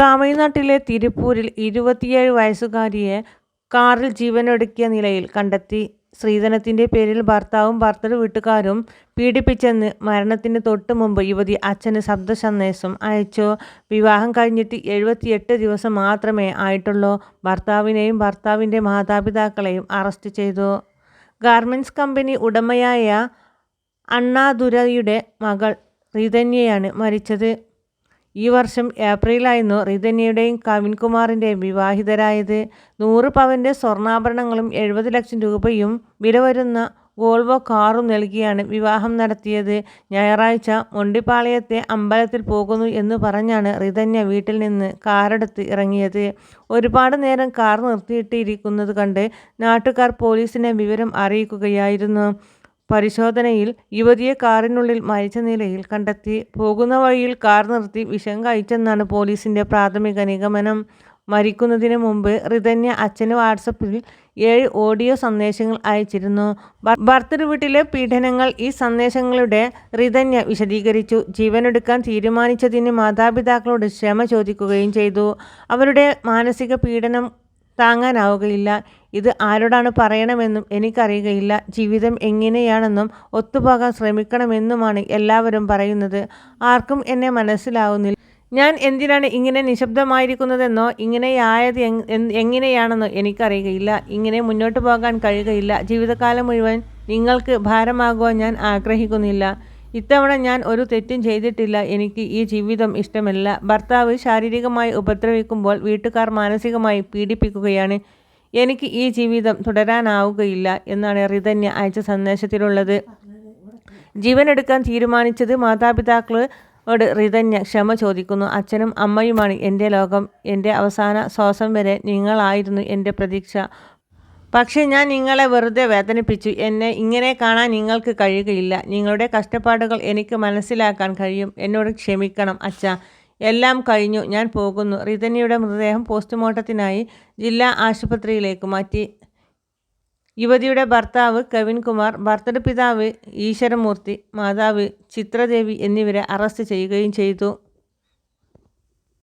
തമിഴ്നാട്ടിലെ തിരുപ്പൂരിൽ ഇരുപത്തിയേഴ് വയസ്സുകാരിയെ കാറിൽ ജീവനൊടുക്കിയ നിലയിൽ കണ്ടെത്തി. സ്ത്രീധനത്തിന്റെ പേരിൽ ഭർത്താവും ഭർത്തൃ വീട്ടുകാരും പീഡിപ്പിച്ചെന്ന് മരണത്തിന് തൊട്ട് മുമ്പ് യുവതി അച്ഛന് ശബ്ദ സന്ദേശം അയച്ചു. വിവാഹം കഴിഞ്ഞിട്ട് എഴുപത്തിയെട്ട് ദിവസം മാത്രമേ ആയിട്ടുള്ളൂ. ഭർത്താവിനെയും ഭർത്താവിന്റെ മാതാപിതാക്കളെയും അറസ്റ്റ് ചെയ്തു. ഗാർമെന്റ്സ് കമ്പനി ഉടമയായ അണ്ണാദുരയുടെ മകൾ ശ്രീധന്യയാണ് മരിച്ചത്. ഈ വർഷം ഏപ്രിലായിരുന്നു റിതന്യയുടെയും കവിൻകുമാറിന്റെയും വിവാഹിതരായത്. നൂറ് പവന്റെ സ്വർണാഭരണങ്ങളും എഴുപത് ലക്ഷം രൂപയും വില വരുന്ന ഗോൾവോ കാറും നൽകിയാണ് വിവാഹം നടത്തിയത്. ഞായറാഴ്ച മൊണ്ടിപ്പാളയത്തെ അമ്പലത്തിൽ പോകുന്നു എന്ന് പറഞ്ഞാണ് റിതന്യ വീട്ടിൽ നിന്ന് കാറെടുത്ത് ഇറങ്ങിയത്. ഒരുപാട് നേരം കാർ നിർത്തിയിട്ടിരിക്കുന്നത് കണ്ട് നാട്ടുകാർ പോലീസിനെ വിവരം അറിയിക്കുകയായിരുന്നു. പരിശോധനയിൽ യുവതിയെ കാറിനുള്ളിൽ മരിച്ച നിലയിൽ കണ്ടെത്തി. പോകുന്ന വഴിയിൽ കാർ നിർത്തി വിഷം കഴിച്ചെന്നാണ് പോലീസിന്റെ പ്രാഥമിക നിഗമനം. മരിക്കുന്നതിന് മുമ്പ് റിതന്യ അച്ഛന് വാട്സപ്പിൽ ഏഴ് ഓഡിയോ സന്ദേശങ്ങൾ അയച്ചിരുന്നു. ഭർതൃവീട്ടിലെ പീഡനങ്ങൾ ഈ സന്ദേശങ്ങളുടെ റിതന്യ വിശദീകരിച്ചു. ജീവനെടുക്കാൻ തീരുമാനിച്ചതിന് മാതാപിതാക്കളോട് ക്ഷമ ചോദിക്കുകയും ചെയ്തു. അവരുടെ മാനസിക പീഡനം താങ്ങാനാവുകയില്ല. ഇത് ആരോടാണ് പറയണമെന്നും എനിക്കറിയുകയില്ല. ജീവിതം എങ്ങനെയാണെന്നും ഒത്തുപോകാൻ ശ്രമിക്കണമെന്നുമാണ് എല്ലാവരും പറയുന്നത്. ആർക്കും എന്നെ മനസ്സിലാവുന്നില്ല. ഞാൻ എന്തിനാണ് ഇങ്ങനെ നിശബ്ദമായിരിക്കുന്നതെന്നോ ഇങ്ങനെയായത് എങ്ങനെയാണെന്നോ എനിക്കറിയുകയില്ല. ഇങ്ങനെ മുന്നോട്ട് പോകാൻ കഴിയുകയില്ല. ജീവിതകാലം മുഴുവൻ നിങ്ങൾക്ക് ഭാരമാകുവാൻ ഞാൻ ആഗ്രഹിക്കുന്നില്ല. ഇത്തവണ ഞാൻ ഒരു തെറ്റും ചെയ്തിട്ടില്ല. എനിക്ക് ഈ ജീവിതം ഇഷ്ടമല്ല. ഭർത്താവ് ശാരീരികമായി ഉപദ്രവിക്കുമ്പോൾ വീട്ടുകാർ മാനസികമായി പീഡിപ്പിക്കുകയാണ്. എനിക്ക് ഈ ജീവിതം തുടരാനാവുകയില്ല എന്നാണ് റിതന്യ അയച്ച സന്ദേശത്തിലുള്ളത്. ജീവനെടുക്കാൻ തീരുമാനിച്ചത് മാതാപിതാക്കളോട് റിതന്യ ക്ഷമ ചോദിക്കുന്നു. അച്ഛനും അമ്മയുമാണ് എന്റെ ലോകം. എന്റെ അവസാന ശ്വാസം വരെ നിങ്ങളായിരുന്നു എന്റെ പ്രതീക്ഷ. പക്ഷേ ഞാൻ നിങ്ങളെ വെറുതെ വേദനിപ്പിച്ചു. എന്നെ ഇങ്ങനെ കാണാൻ നിങ്ങൾക്ക് കഴിയുകയില്ല. നിങ്ങളുടെ കഷ്ടപ്പാടുകൾ എനിക്ക് മനസ്സിലാക്കാൻ കഴിയും. എന്നോട് ക്ഷമിക്കണം അച്ഛ എല്ലാം കഴിഞ്ഞു. ഞാൻ പോകുന്നു. റിതനിയുടെ മൃതദേഹം പോസ്റ്റ്മോർട്ടത്തിനായി ജില്ലാ ആശുപത്രിയിലേക്ക് മാറ്റി. യുവതിയുടെ ഭർത്താവ് കവിൻകുമാർ, ഭർത്തൃപിതാവ് ഈശ്വരമൂർത്തി, മാതാവ് ചിത്രദേവി എന്നിവരെ അറസ്റ്റ് ചെയ്യുകയും ചെയ്തു.